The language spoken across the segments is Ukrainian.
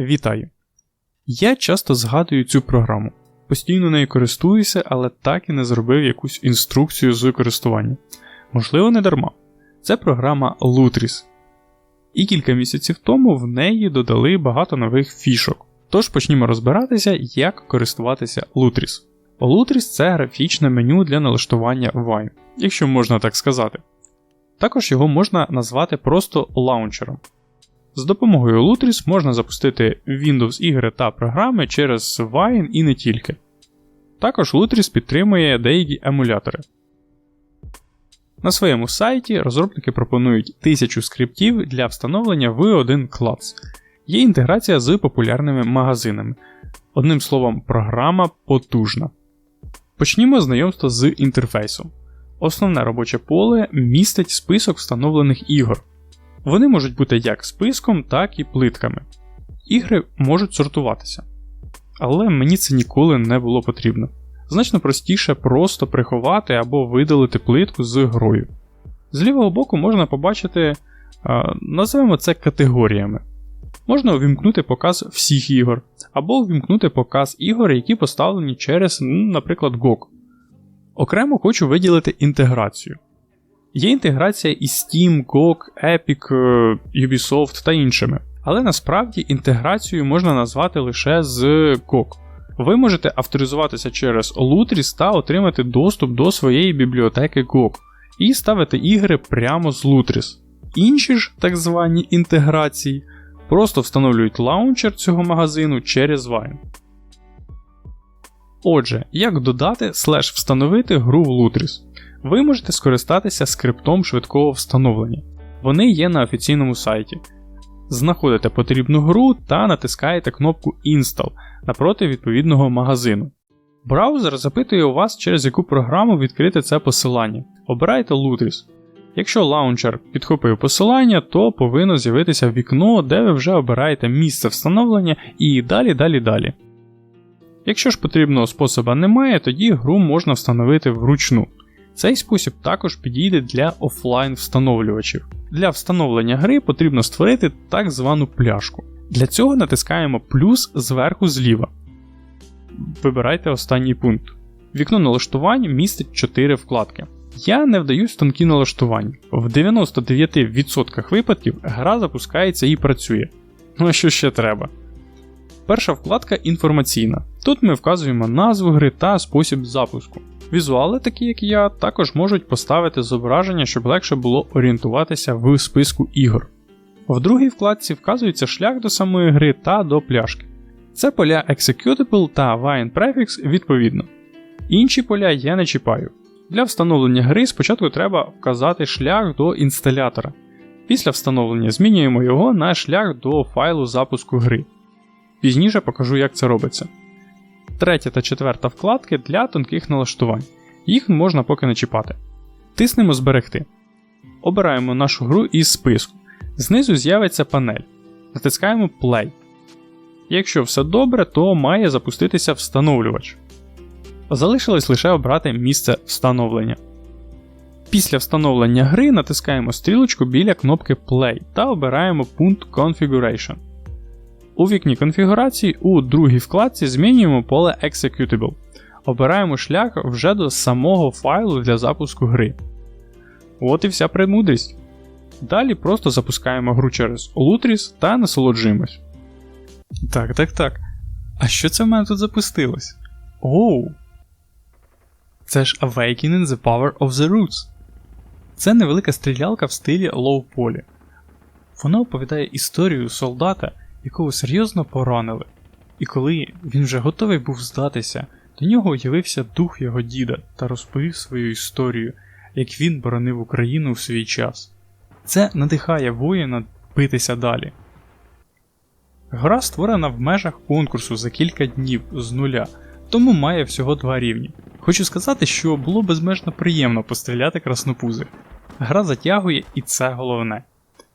Вітаю! Я часто згадую цю програму. Постійно нею користуюся, але так і не зробив якусь інструкцію з користування. Можливо, не дарма. Це програма Lutris. І кілька місяців тому в неї додали багато нових фішок. Тож почнімо розбиратися, як користуватися Lutris. Lutris це графічне меню для налаштування Wine, якщо можна так сказати. Також його можна назвати просто лаунчером. З допомогою Lutris можна запустити Windows ігри та програми через Wine і не тільки. Також Lutris підтримує деякі емулятори. На своєму сайті розробники пропонують 1000 скриптів для встановлення в один клас. Є інтеграція з популярними магазинами. Одним словом, програма потужна. Почнімо знайомство з інтерфейсом. Основне робоче поле містить список встановлених ігор. Вони можуть бути як списком, так і плитками. Ігри можуть сортуватися. Але мені це ніколи не було потрібно. Значно простіше просто приховати або видалити плитку з грою. З лівого боку можна побачити, називаємо це категоріями. Можна увімкнути показ всіх ігор, або увімкнути показ ігор, які поставлені через, наприклад, GOG. Окремо хочу виділити інтеграцію. Є інтеграція із Steam, GOG, Epic, е, Ubisoft та іншими. Але насправді інтеграцію можна назвати лише з GOG. Ви можете авторизуватися через Lutris та отримати доступ до своєї бібліотеки GOG і ставити ігри прямо з Lutris. Інші ж так звані інтеграції просто встановлюють лаунчер цього магазину через Wine. Отже, як додати слеш встановити гру в Lutris? Ви можете скористатися скриптом швидкого встановлення. Вони є на офіційному сайті. Знаходите потрібну гру та натискаєте кнопку Install напроти відповідного магазину. Браузер запитує у вас, через яку програму відкрити це посилання. Обирайте Lutris. Якщо лаунчер підхопив посилання, то повинно з'явитися вікно, де ви вже обираєте місце встановлення і далі далі далі. Якщо ж потрібного способа немає, тоді гру можна встановити вручну. Цей спосіб також підійде для офлайн встановлювачів. Для встановлення гри потрібно створити так звану пляшку. Для цього натискаємо плюс зверху зліва. Вибирайте останній пункт. Вікно налаштувань містить 4 вкладки. Я не вдаюсь в тонкі налаштування. В 99% випадків гра запускається і працює. Ну а що ще треба? Перша вкладка інформаційна. Тут ми вказуємо назву гри та спосіб запуску. Візуали, такі як я, також можуть поставити зображення, щоб легше було орієнтуватися в списку ігор. В другій вкладці вказується шлях до самої гри та до пляшки. Це поля Executable та Wine Prefix відповідно. Інші поля я не чіпаю. Для встановлення гри спочатку треба вказати шлях до інсталятора. Після встановлення змінюємо його на шлях до файлу запуску гри. Пізніше покажу, як це робиться. Третя та четверта вкладки для тонких налаштувань. Їх можна поки не чіпати. Тиснемо Зберегти. Обираємо нашу гру із списку. Знизу з'явиться панель. Натискаємо Play. Якщо все добре, то має запуститися встановлювач. Залишилось лише обрати місце встановлення. Після встановлення гри натискаємо стрілочку біля кнопки Play та обираємо пункт Configuration. У вікні конфігурації у другій вкладці змінюємо поле Executable. Обираємо шлях вже до самого файлу для запуску гри. От і вся премудрість. Далі просто запускаємо гру через Lutris та насолоджуємось. Так, так, так. А що це в мене тут запустилось? Оу! Це ж Awakening the Power of the Roots. Це невелика стрілялка в стилі Poly. Вона оповідає історію солдата, якого серйозно поранили. І коли він вже готовий був здатися, до нього уявився дух його діда та розповів свою історію, як він боронив Україну в свій час. Це надихає воїна битися далі. Гра створена в межах конкурсу за кілька днів з нуля, тому має всього два рівні. Хочу сказати, що було безмежно приємно постріляти краснопузих. Гра затягує і це головне.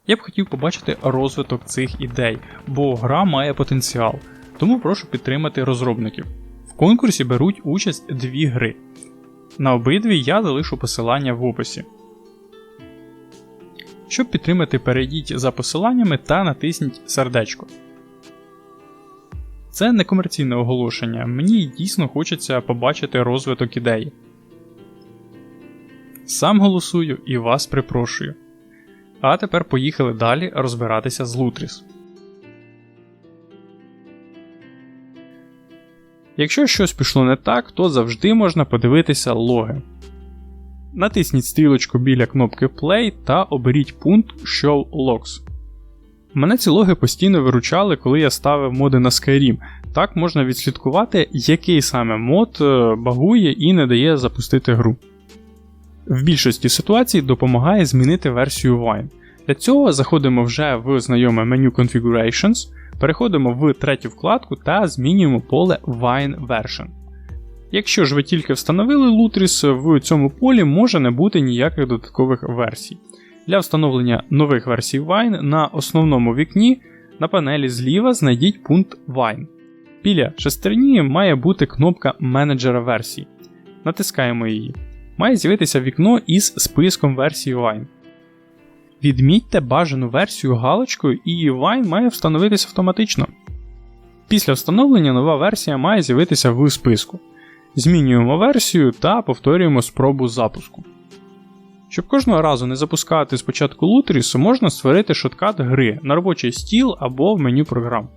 Я б хотів побачити розвиток цих ідей, бо гра має потенціал, тому прошу підтримати розробників. В конкурсі беруть участь дві гри. На обидві я залишу посилання в описі. Щоб підтримати, перейдіть за посиланнями та натисніть сердечко. Це не комерційне оголошення, мені дійсно хочеться побачити розвиток ідеї. Сам голосую і вас припрошую. А тепер поїхали далі розбиратися з Lutris. Якщо щось пішло не так, то завжди можна подивитися логи. Натисніть стрілочку біля кнопки Play та оберіть пункт Show Logs. Мене ці логи постійно виручали, коли я ставив моди на Skyrim. Так можна відслідкувати, який саме мод е, багує і не дає запустити гру. В більшості ситуацій допомагає змінити версію Wine. Для цього заходимо вже в знайоме меню Configurations, переходимо в третю вкладку та змінюємо поле Wine Version. Якщо ж ви тільки встановили Lutris, в цьому полі може не бути ніяких додаткових версій. Для встановлення нових версій Wine на основному вікні на панелі зліва знайдіть пункт Wine. Біля шестерні має бути кнопка менеджера версій. Натискаємо її. Має з'явитися вікно із списком версій Wine. Відмітьте бажану версію галочкою, і Wine має встановитися автоматично. Після встановлення нова версія має з'явитися в списку. Змінюємо версію та повторюємо спробу запуску. Щоб кожного разу не запускати спочатку Lutris, можна створити шоткат гри на робочий стіл або в меню програм.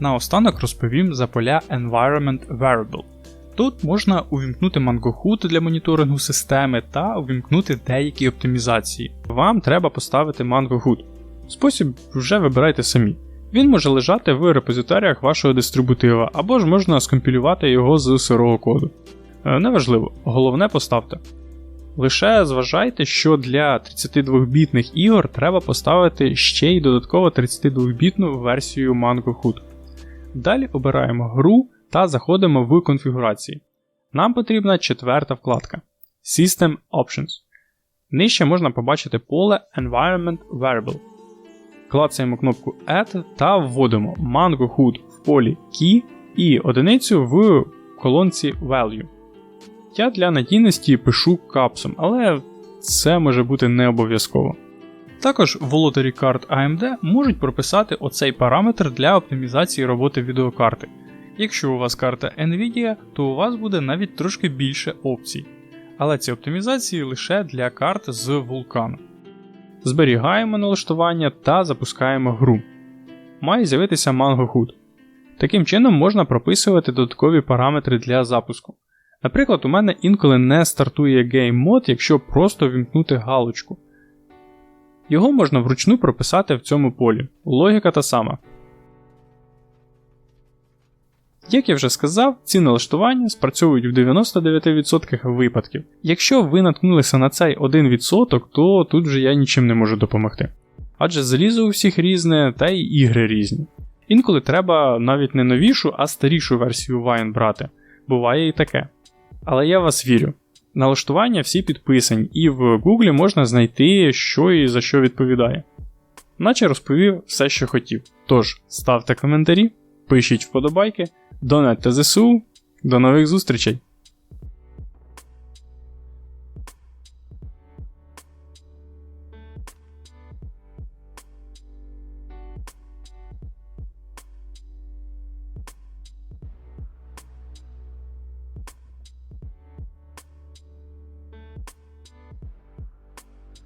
Наостанок розповім за поля Environment Variable. Тут можна увімкнути MangoHood для моніторингу системи та увімкнути деякі оптимізації. Вам треба поставити MangoHood. Спосіб вже вибирайте самі. Він може лежати в репозиторіях вашого дистрибутива, або ж можна скомпілювати його з сирого коду. Е, неважливо, головне поставте. Лише зважайте, що для 32-бітних ігор треба поставити ще й додатково 32-бітну версію MangoHood. Далі обираємо гру та заходимо в конфігурації. Нам потрібна четверта вкладка System Options. Нижче можна побачити поле Environment Variable. Клацаємо кнопку Add та вводимо MangoHood в полі Key і одиницю в колонці Value. Я для надійності пишу капсом, але це може бути не обов'язково. Також володарі карт AMD можуть прописати оцей параметр для оптимізації роботи відеокарти. Якщо у вас карта Nvidia, то у вас буде навіть трошки більше опцій. Але ці оптимізації лише для карт з вулкану. Зберігаємо налаштування та запускаємо гру. Має з'явитися Mango HUD. Таким чином можна прописувати додаткові параметри для запуску. Наприклад, у мене інколи не стартує Game Mode, якщо просто вімкнути галочку. Його можна вручну прописати в цьому полі. Логіка та сама. Як я вже сказав, ці налаштування спрацьовують в 99% випадків. Якщо ви наткнулися на цей 1%, то тут же я нічим не можу допомогти. Адже залізо у всіх різне, та й ігри різні. Інколи треба навіть не новішу, а старішу версію Wine брати. Буває і таке. Але я вас вірю. Налаштування всі підписані, і в Google можна знайти, що і за що відповідає. Наче розповів все, що хотів. Тож, ставте коментарі, пишіть вподобайки, донатьте ЗСУ. До нових зустрічей!